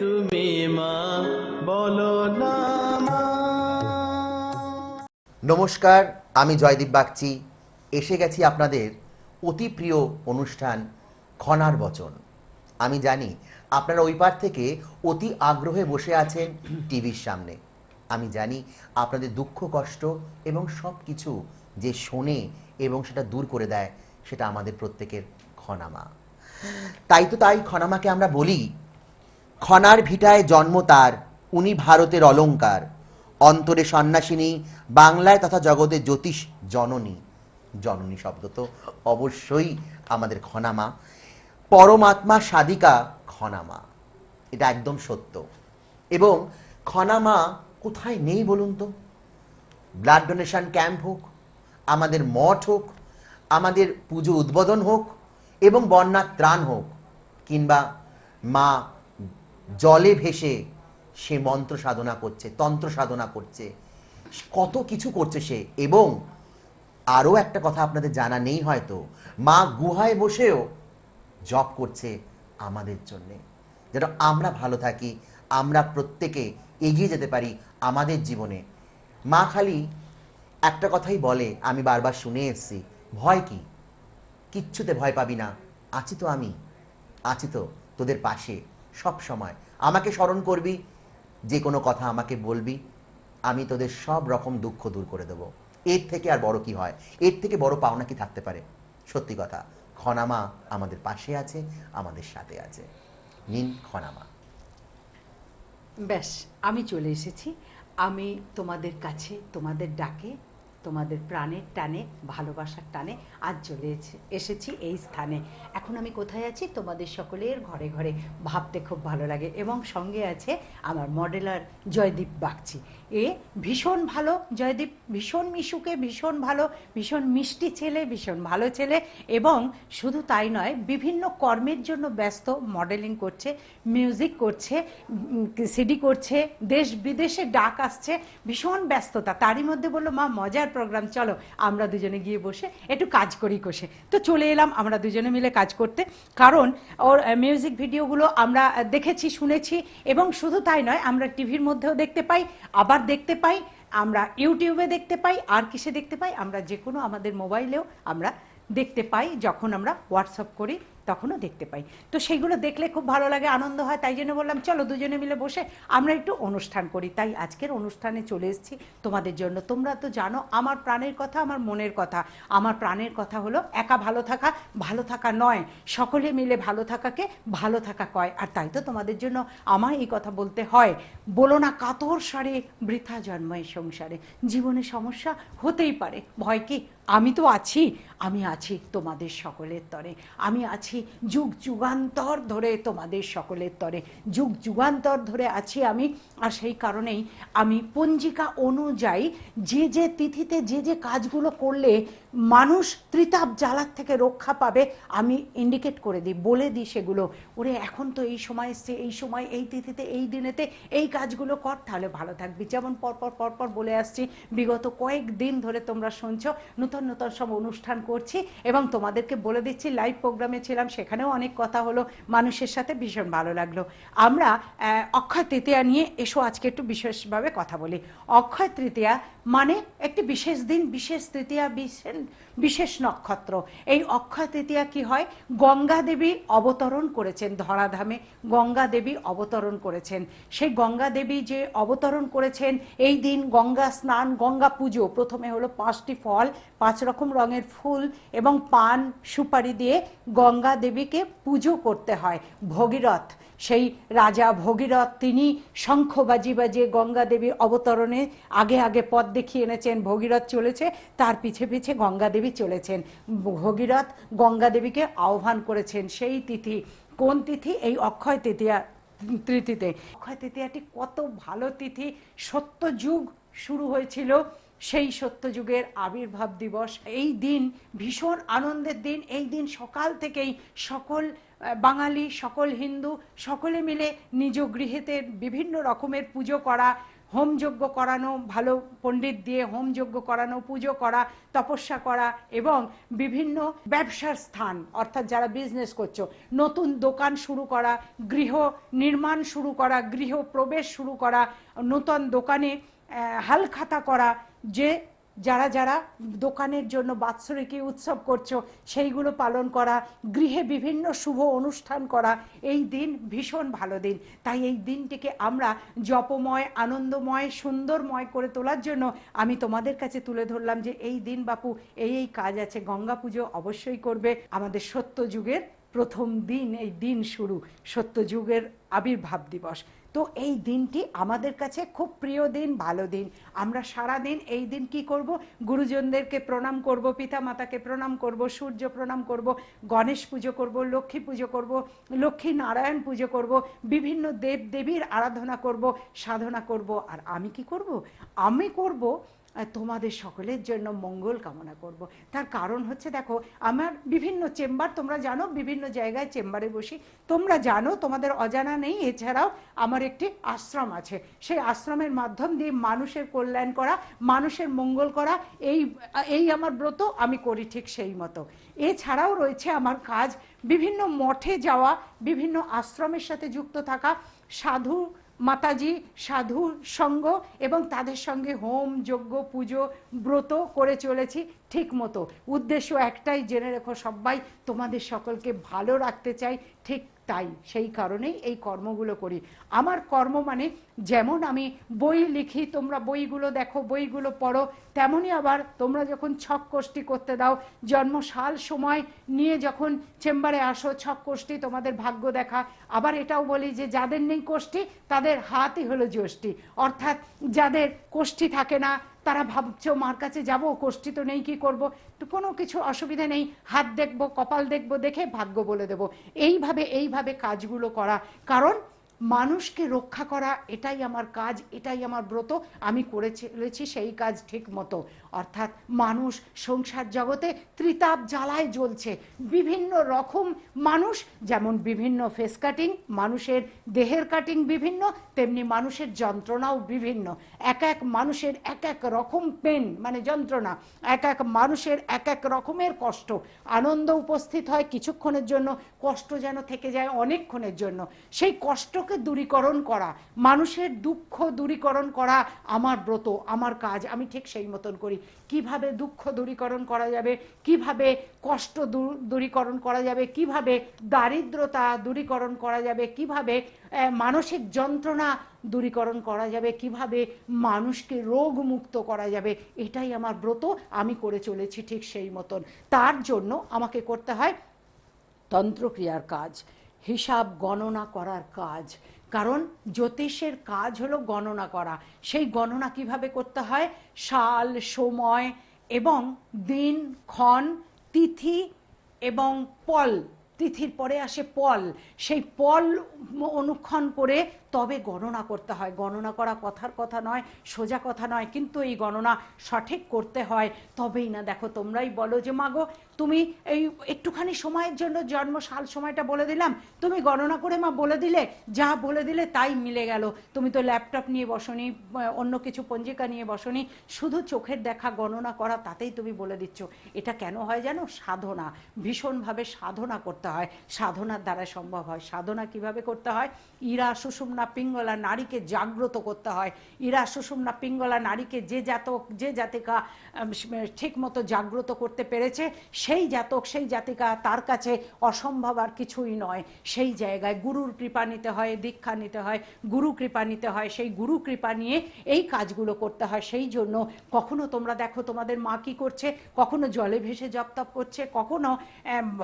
তুমি নমস্কার, আমি জয়দীপ বাগচি। এসে গেছি আপনাদের অতি প্রিয় অনুষ্ঠান খনার বচন। আমি জানি আপনারা ওই পার থেকে অতি আগ্রহে বসে আছেন টিভির সামনে। আমি জানি আপনাদের দুঃখ, কষ্ট এবং সব কিছু যে শোনে এবং সেটা দূর করে দেয়, সেটা আমাদের প্রত্যেকের খনামা। তাই তো তাই খনামাকে আমরা বলি খনার ভিটায় জন্ম তার, উনি ভারতের অলঙ্কার। অন্তরে সন্ন্যাসিনী, বাংলায় তথা জগতে জ্যোতিষ জননী। জননী শব্দ তো অবশ্যই আমাদের খনামা পরমাত্মা সাধিকা খনামা এটা একদম সত্য। এবং খনামা কোথায় নেই বলুন তো? ব্লাড ডোনেশন ক্যাম্প হোক, আমাদের মঠ হোক, আমাদের পুজো উদ্বোধন হোক এবং বন্যার ত্রাণ হোক, কিংবা মা জলে ভেসে সে মন্ত্র সাধনা করছে, তন্ত্র সাধনা করছে, কত কিছু করছে সে। এবং আরও একটা কথা আপনাদের জানা নেই হয়তো, মা গুহায় বসেও জব করছে আমাদের জন্যে। যেন আমরা ভালো থাকি, আমরা প্রত্যেকে এগিয়ে যেতে পারি আমাদের জীবনে। মা খালি একটা কথাই বলে, আমি বারবার শুনে এসেছি, ভয় কি? কিচ্ছুতে ভয় পাবি না। আছি তো আমি, আছি তো তোদের পাশে। সব সময়। আমাকে স্মরণ করবি, যে কোনো কথা আমাকে বলবি, আমি তোদের সব রকম দুঃখ দূর করে দেবো। এর থেকে আর বড় কি হয়? এর থেকে বড় পাওনা কি থাকতে পারে? সত্যি কথা, খনামা আমাদের পাশে আছে, আমাদের সাথে আছে। নিন খনামা। ব্যাস আমি চলে এসেছি। আমি তোমাদের কাছে তোমাদের ডাকে তোমাদের প্রাণের টানে, ভালোবাসার টানে আজ চলে এসেছি এই স্থানে। এখন আমি কোথায় আছি? তোমাদের সকলের ঘরে ঘরে ভাবতে খুব ভালো লাগে। এবং সঙ্গে আছে আমার মডেলার জয়দীপ বাগচি। এ ভীষণ ভালো, জয়দীপ, ভীষণ মিশুকে, ভীষণ ভালো, ভীষণ মিষ্টি ছেলে, ভীষণ ভালো ছেলে এবং শুধু তাই নয়, বিভিন্ন কর্মের জন্য ব্যস্ত মডেলিং করছে মিউজিক করছে সিডি করছে, দেশ বিদেশে ডাক আসছে, ভীষণ ব্যস্ততা। তারই মধ্যে বলল, মা, মজার প্রোগ্রাম চলো, আমরা দুজনে গিয়ে বসে একটু কাজ করি কষে। তো চলে এলাম আমরা দুজনে মিলে কাজ করতে, কারণ ওর মিউজিক ভিডিওগুলো আমরা দেখেছি, শুনেছি এবং শুধু তাই নয়, আমরা টিভির মধ্যেও দেখতে পাই, আবার দেখতে পাই, আমরা ইউটিউবে দেখতে পাই, আর কিসে দেখতে পাই, আমরা যে কোনো আমাদের মোবাইলেও আমরা দেখতে পাই, যখন আমরা হোয়াটসঅ্যাপ করি। তখনও দেখতে পাই। তো সেইগুলো দেখলে খুব ভালো লাগে, আনন্দ হয়, তাই জন্য বললাম, চলো দুজনে মিলে বসে আমরা একটু অনুষ্ঠান করি। তাই আজকের অনুষ্ঠানে চলে এসেছি তোমাদের জন্য। তোমরা তো জানো, আমার প্রাণের কথা, আমার মনের কথা। আমার প্রাণের কথা হলো একা ভালো থাকা ভালো থাকা নয়। সকলে মিলে ভালো থাকাকে ভালো থাকা কয়। আর তাই তো তোমাদের জন্য আমায় এই কথা বলতে হয়। বলো না কাতর সারে বৃথা জন্ময় সংসারে। জীবনে সমস্যা হতেই পারে। ভয় কি? আমি তো আছি, আমি আছি তোমাদের সকলের তরে। আমি আছি যুগ যুগান্তর ধরে তোমাদের সকলের তরে। যুগ যুগান্তর ধরে আছি আমি, আর সেই কারণেই আমি পঞ্জিকা অনুযায়ী যে যে তিথিতে যে যে কাজগুলো করলে মানুষ ত্রিতাপ জ্বালার থেকে রক্ষা পাবে, আমি ইন্ডিকেট করে দিই, বলে দিই সেগুলো। ওরে, এখন তো এই সময় এসছে, এই সময়, এই তিথিতে, এই দিনেতে, এই কাজগুলো কর, তাহলে ভালো থাকবি। যেমন পরপর পরপর বলে আসছি, বিগত কয়েক দিন ধরে তোমরা শুনছো, নূতন, নতুন সব অনুষ্ঠান করছি, এবং তোমাদেরকে বলে দিচ্ছি লাইভ প্রোগ্রামে ছিলাম, সেখানেও অনেক কথা হলো, মানুষের সাথে ভীষণ ভালো লাগল। আমরা অক্ষয় তৃতীয়া নিয়ে এসো, আজকে একটু বিশেষভাবে কথা বলি। অক্ষয় তৃতীয়া মানে একটি বিশেষ দিন, বিশেষ তৃতীয়া, বিশেষ বিশেষ নক্ষত্র। এই অক্ষয় তৃতীয়া কি হয়? গঙ্গা দেবী অবতরণ করেছেন ধরাধামে। গঙ্গা দেবী অবতরণ করেছেন। সেই গঙ্গা দেবী যে অবতরণ করেছেন, এই দিন গঙ্গা স্নান, গঙ্গা পুজো, প্রথমে হলো পাঁচটি ফল, পাঁচ রকম রঙের ফুল এবং পান সুপারি দিয়ে গঙ্গা দেবীকে পুজো করতে হয়। ভগীরথ সেই রাজা ভগীরথ, তিনি শঙ্খ বাজি বাজিয়ে গঙ্গা দেবীর অবতরণে আগে আগে পথ দেখিয়ে এনেছেন। ভগীরথ চলেছে, তার পিছে পিছে গঙ্গা দেবী চলেছেন। ভগীরথ গঙ্গা দেবীকে আহ্বান করেছেন সেই তিথি। কোন তিথি? এই অক্ষয় তৃতীয়া তৃতীতে অক্ষয় তৃতীয়াটি কত ভালো তিথি। সত্য যুগ শুরু হয়েছিল সেই সত্যযুগের আবির্ভাব দিবস। এই দিন ভীষণ আনন্দের দিন। এই দিন সকাল থেকেই সকল বাঙালি, সকল হিন্দু, সকলে মিলে নিজ গৃহেতে বিভিন্ন রকমের পুজো করা হোমযজ্ঞ করানো, ভালো পণ্ডিত দিয়ে হোমযজ্ঞ করানো, পুজো করা, তপস্যা করা এবং বিভিন্ন ব্যবসার স্থান, অর্থাৎ যারা বিজনেস করছ, নতুন দোকান শুরু করা, গৃহ নির্মাণ শুরু করা, গৃহ প্রবেশ শুরু করা, নতুন দোকানে হালখাতা করা, যে যারা যারা দোকানের জন্য বাৎসরিকী উৎসব করছ, সেইগুলো পালন করা, গৃহে বিভিন্ন শুভ অনুষ্ঠান করা, এই দিন ভীষণ ভালো দিন। তাই এই দিনটিকে আমরা জপময়, আনন্দময়, সুন্দরময় করে তোলার জন্য আমি তোমাদের কাছে তুলে ধরলাম যে এই দিন বাপু, এই এই কাজ আছে, গঙ্গা পুজো অবশ্যই করবে। আমাদের সত্য যুগের প্রথম দিন, এই দিন শুরু সত্য যুগের আবির্ভাব দিবস। তো এই দিনটি আমাদের কাছে খুব প্রিয় দিন, ভালো দিন। আমরা সারা দিন এই দিন কি করব? গুরুজনদেরকে প্রণাম করব পিতা মাতাকে প্রণাম করব, সূর্য প্রণাম করব, গণেশ পুজো করব, লক্ষ্মী পুজো করব, লক্ষ্মী নারায়ণ পুজো করব, বিভিন্ন দেব দেবীর আরাধনা করব, সাধনা করব। আর আমি কি করব? আমি করব তোমাদের সকলের জন্য মঙ্গল কামনা করব। তার কারণ হচ্ছে দেখো, আমার বিভিন্ন চেম্বার, তোমরা জানো, বিভিন্ন জায়গায় চেম্বারে বসি। তোমরা জানো, তোমাদের অজানা নেই, এছাড়াও আমার একটি আশ্রম আছে। সেই আশ্রমের মাধ্যম দিয়ে মানুষের কল্যাণ করা, মানুষের মঙ্গল করা, এই এই আমার ব্রত আমি করি ঠিক সেই মতো। এছাড়াও রয়েছে আমার কাজ, বিভিন্ন মঠে যাওয়া, বিভিন্ন আশ্রমের সাথে যুক্ত থাকা, সাধু মাতাজি সাধু সঙ্গ এবং তাদের সঙ্গে হোম, যজ্ঞ, পুজো, ব্রত করে চলেছি ঠিক মতো। উদ্দেশ্য একটাই, জেনে রেখো সবাই, তোমাদের সকলকে ভালো রাখতে চাই ঠিক তাই সেই কারণেই এই কর্মগুলো করি। আমার কর্ম মানে যেমন আমি বই লিখি, তোমরা বইগুলো দেখো, বইগুলো পড়ো তেমনই আবার তোমরা যখন ছক কোষ্ঠী করতে দাও জন্ম সাল সময় নিয়ে যখন চেম্বারে আসো, ছক কোষ্ঠী তোমাদের ভাগ্য দেখা। আবার এটাও বলি যে যাদের নেই কোষ্ঠী তাদের হাতই হলো জ্যোষ্ঠী। অর্থাৎ যাদের কোষ্ঠী থাকে না তারা ভাবছে মার কাছে যাব কষ্টিত তো নেই, কি করব? তো কোনো কিছু অসুবিধা নেই। হাত দেখব, কপাল দেখব, দেখে ভাগ্য বলে দেব। এইভাবে এইভাবে কাজগুলো করা। কারণ মানুষকে রক্ষা করা, এটাই আমার কাজ, এটাই আমার ব্রত, আমি করে চলেছি সেই কাজ ঠিক মতো। অর্থাৎ মানুষ সংসার জগতে ত্রিতাপ জ্বালায় জ্বলছে। বিভিন্ন রকম মানুষ, যেমন বিভিন্ন ফেস কাটিং মানুষের দেহের কাটিং বিভিন্ন, তেমনি মানুষের যন্ত্রণাও বিভিন্ন। এক এক মানুষের এক এক রকম পেন মানে যন্ত্রণা। এক এক মানুষের এক এক রকমের কষ্ট। আনন্দ উপস্থিত হয় কিছুক্ষণের জন্য, কষ্ট যেন থেকে যায় অনেকক্ষণের জন্য। সেই কষ্টকে দূরীকরণ করা, মানুষের দুঃখ দূরীকরণ করা আমার ব্রত, আমার কাজ, আমি ঠিক সেই মতন করি। কীভাবে দুঃখ দূরীকরণ করা যাবে? কীভাবে কষ্ট দূরীকরণ করা যাবে? কীভাবে দারিদ্রতা দূরীকরণ করা যাবে? কীভাবে মানসিক যন্ত্রণা দূরীকরণ করা যাবে? কীভাবে মানুষকে রোগ মুক্ত করা যাবে? এটাই আমার ব্রত, আমি করে চলেছি ঠিক সেই মতন। তার জন্য আমাকে করতে হয় তন্ত্রক্রিয়ার কাজ। হিসাব গণনা করার কাজ। কারণ জ্যোতিষের কাজ হলো গণনা করা। সেই গণনা কীভাবে করতে হয়? সাল, সময় এবং দিন, ক্ষণ, তিথি এবং পল। তিথির পরে আসে পল। সেই পল অনুক্ষণ করে তবে গণনা করতে হয়। গণনা করা কথার কথা নয়, সোজা কথা নয়, কিন্তু এই গণনা সঠিক করতে হয়। তবেই না, দেখো, তোমরাই বলো যে, মাগো, তুমি এই একটুখানি সময়ের জন্য জন্ম সাল সময়টা বলে দিলাম। তুমি গণনা করে মা বলে দিলে, যা বলে দিলে তাই মিলে গেল। তুমি তো ল্যাপটপ নিয়ে বসনি অন্য কিছু পঞ্জিকা নিয়ে বসনি। শুধু চোখের দেখা গণনা করা, তাতেই তুমি বলে দিচ্ছ। এটা কেন হয় জানো? সাধনা। ভীষণভাবে সাধনা করতে হয়। সাধনার দ্বারা সম্ভব হয়। সাধনা কীভাবে করতে হয়? ইরা সুষুম্না পিঙ্গলা নারীকে জাগ্রত করতে হয়। ইরা সুষুম্না পিঙ্গলা নারীকে যে জাতক যে জাতিকা ঠিক মতো জাগ্রত করতে পেরেছে, সেই জাতক, সেই জাতিকা তার কাছে অসম্ভব আর কিছুই নয়। সেই জায়গায় গুরুর কৃপা নিতে হয়, দীক্ষা নিতে হয়, গুরু কৃপা নিতে হয়, সেই গুরু কৃপা নিয়ে এই কাজগুলো করতে হয়। সেই জন্য কখনো তোমরা দেখো তোমাদের মা কি করছে, কখনো জলে ভেসে জপ তপ করছে, কখনো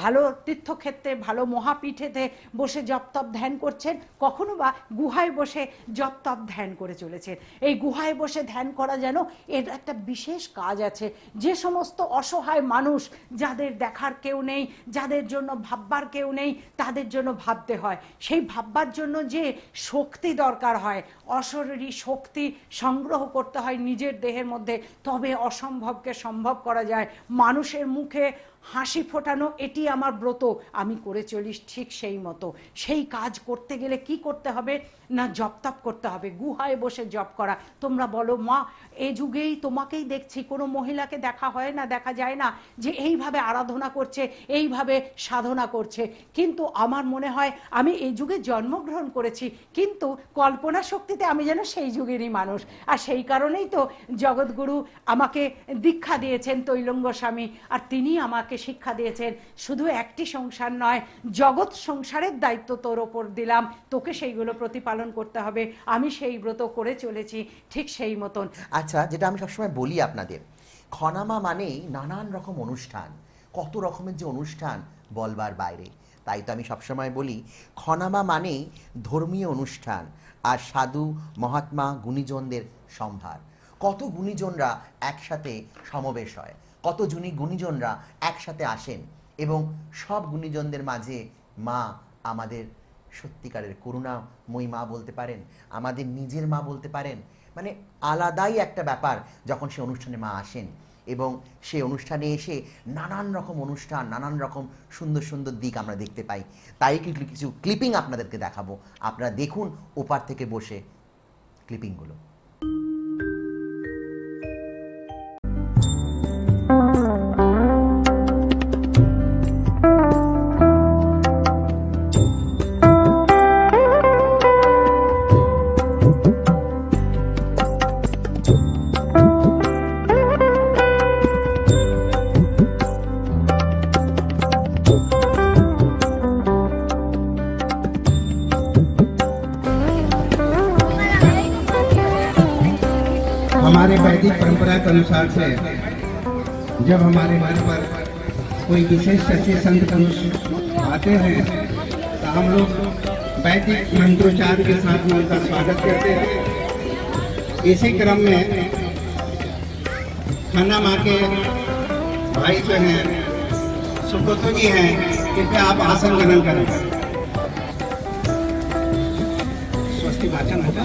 ভালো তীর্থক্ষেত্রে, ভালো মহাপীঠেতে বসে জপ তপ ধ্যান করছেন, কখনো বা গুহায় বসে জপ তপ ধ্যান করে চলেছেন। এই গুহায় বসে ধ্যান করা যেন এর একটা বিশেষ কাজ আছে। যে সমস্ত অসহায় মানুষ যাদের দেখার কেউ নেই, যাদের জন্য ভাববার কেউ নেই, তাদের জন্য ভাবতে হয়। সেই ভাববার জন্য যে শক্তি দরকার হয়, অশরীরী শক্তি সংগ্রহ করতে হয় নিজের দেহের মধ্যে, তবে অসম্ভবকে সম্ভব করা যায়। মানুষের মুখে হাসি ফোটানো, এটি আমার ব্রত, আমি করে চলিস ঠিক সেই মতো। সেই কাজ করতে গেলে কি করতে হবে? না, জপ তপ করতে হবে, গুহায় বসে জপ করা। তোমরা বলো, মা, এ যুগেই তোমাকেই দেখছি, কোনো মহিলাকে দেখা হয় না, দেখা যায় না যে এইভাবে আরাধনা করছে, এইভাবে সাধনা করছে। কিন্তু আমার মনে হয়, আমি এই যুগে জন্মগ্রহণ করেছি, কিন্তু কল্পনা শক্তিতে আমি যেন সেই যুগেরই মানুষ। আর সেই কারণেই তো জগৎগুরু আমাকে দীক্ষা দিয়েছেন তৈলঙ্গ স্বামী, আর তিনি আমাকে শিক্ষা দিয়েছেন। শুধু একটি সংসার নয়, জগৎ সংসারের দায়িত্ব তোর ওপর দিলাম। তোকে সেইগুলো প্রতিপালন করতে হবে। আমি সেই ব্রত করে চলেছি, ঠিক সেই মতন। আচ্ছা যেটা আমি সবসময় বলি আপনাদের, খনামা মানেই নানান রকম অনুষ্ঠান। কত রকমের যে অনুষ্ঠান বলবার বাইরে। তাই তো আমি সবসময় বলি, খনামা মানেই ধর্মীয় অনুষ্ঠান আর সাধু, মহাত্মা, গুণীজনদের সম্ভার। কত গুণীজনরা একসাথে সমাবেশ হয়। কত জুনি গুণীজনরা একসাথে আসেন এবং সব গুণীজনদের মাঝে মা আমাদের সত্যিকারের করুণাময়ী মা বলতে পারেন, আমাদের নিজের মা বলতে পারেন মানে আলাদাই একটা ব্যাপার যখন সে অনুষ্ঠানে মা আসেন এবং সেই অনুষ্ঠানে এসে নানান রকম অনুষ্ঠান, নানান রকম সুন্দর সুন্দর দিক আমরা দেখতে পাই। তাই কিছু ক্লিপিং আপনাদেরকে দেখাবো। আপনারা দেখুন ওপার থেকে বসে ক্লিপিংগুলো वैदिक परंपरा के अनुसार से जब हमारे घर पर कोई विशेष सच्चे संत, पुरुष आते हैं तो हम लोग वैदिक मंत्रोच्चार के साथ में उनका स्वागत करते हैं। इसी क्रम में खाना माँ के भाई जो हैं, सुब्रतो जी हैं कृपया आप आसन ग्रहण करें। स्वस्ति वाचन होगा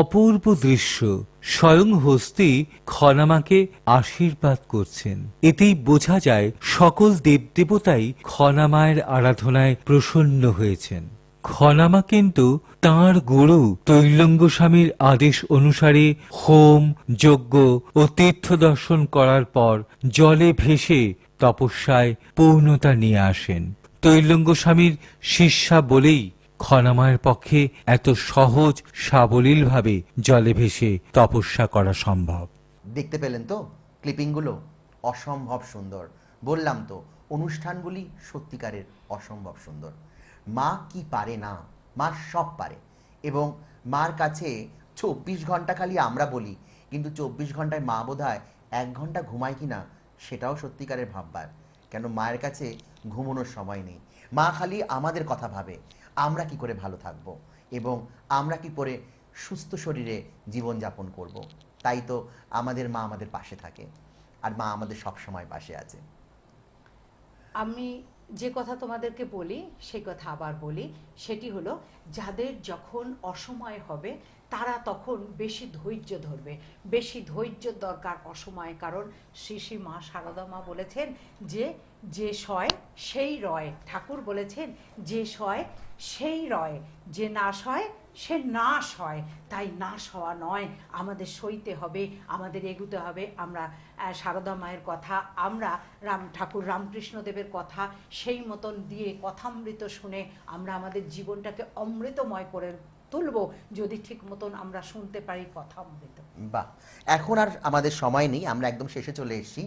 অপূর্ব দৃশ্য স্বয়ং হস্তি খনামাকে আশীর্বাদ করছেন। এতেই বোঝা যায় সকল দেবদেবতাই খনামায়ের আরাধনায় প্রসন্ন হয়েছেন। খনামা কিন্তু তাঁর গুরু তৈলঙ্গ স্বামীর আদেশ অনুসারে হোম, যজ্ঞ ও তীর্থ দর্শন করার পর জলে ভেসে তপস্যায় পূর্ণতা নিয়ে আসেন। তৈলঙ্গ স্বামীর শিষ্যা বলেই খনামায়ের পক্ষে এত সহজ, সাবলীলভাবে জলে ভেসে তপস্যা করা সম্ভব। দেখতে পেলেন তো ক্লিপিংগুলো? অসম্ভব সুন্দর। বললাম তো, অনুষ্ঠানগুলি সত্যিকারের অসম্ভব সুন্দর। মা কি পারে না? মা সব পারে। এবং মার কাছে চব্বিশ ঘণ্টা খালি আমরা বলি, কিন্তু চব্বিশ ঘন্টায় মা বোধ হয় এক ঘণ্টা ঘুমায় কি না সেটাও সত্যিকারের ভাববার। কেন মায়ের কাছে ঘুমানোর সময় নেই। মা খালি আমাদের কথা ভাবে। আমরা কি করে ভালো থাকব এবং আমরা কি করে সুস্থ শরীরে জীবনযাপন করব? তাই তো আমাদের মা আমাদের পাশে থাকে আর মা আমাদের সব সময় পাশে আছে। আমি যে কথা তোমাদেরকে বলি, সেই কথা আবার বলি, সেটি হলো যাদের যখন অসময় হবে, তারা তখন বেশি ধৈর্য ধরবে। বেশি ধৈর্য দরকার অসময়ে, কারণ শ্রী শ্রী মা শারদা মা বলেছেন যে যে সয়, সেই রয়। ঠাকুর বলেছেন, যে সয়, সেই রয়। যে নাশ হয় সে নাশ হয় তাই নাশ হওয়া নয়। আমাদের সইতে হবে, আমাদের এগুতে হবে। আমরা সারদা মায়ের কথা, আমরা রাম, ঠাকুর রামকৃষ্ণদেবের কথা, সেই মতন দিয়ে কথামৃত শুনে আমরা আমাদের জীবনটাকে অমৃতময় করে তুলব যদি ঠিক মতন আমরা শুনতে পারি কথামৃত বাহ, এখন আর আমাদের সময় নেই, আমরা একদম শেষে চলে এসেছি।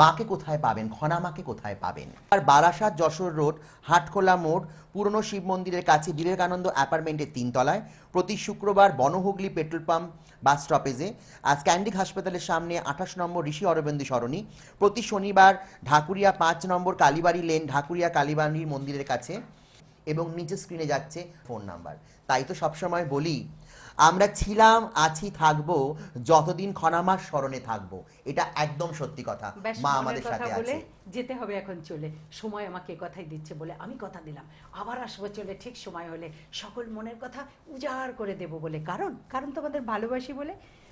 মাকে কোথায় পাবেন? খনা মাকে কোথায় পাবেন? আর বারাসাত যশোর রোড, হাটখোলা মোড়, পুরনো শিব মন্দিরের কাছে, বিবেকানন্দ অ্যাপার্টমেন্টের তিনতলায়। প্রতি শুক্রবার বনহুগলি পেট্রোল পাম্প বাস স্টপেজে। আর স্ক্যান্ডিক হাসপাতালের সামনে আঠাশ নম্বর ঋষি অরবিন্দ সরণি। প্রতি শনিবার ঢাকুরিয়া পাঁচ নম্বর কালীবাড়ি লেন, ঢাকুরিয়া কালীবাড়ি মন্দিরের কাছে। এবং নিচে স্ক্রিনে যাচ্ছে ফোন নাম্বার তাই তো সবসময় বলি আমরা ছিলাম আছি থাকব যতদিন খনামার স্মরণে থাকব। এটা একদম সত্যি কথা। মা আমাদের সাথে আছে। যেতে হবে এখন চলে। সময় আমাকে কথাই দিচ্ছে বলে আমি কথা দিলাম। আবার আসব চলে ঠিক সময় হলে। সকল মনের কথা উজাড় করে দেব বলে। কারণ? কারণ তোমাদের ভালোবাসি বলে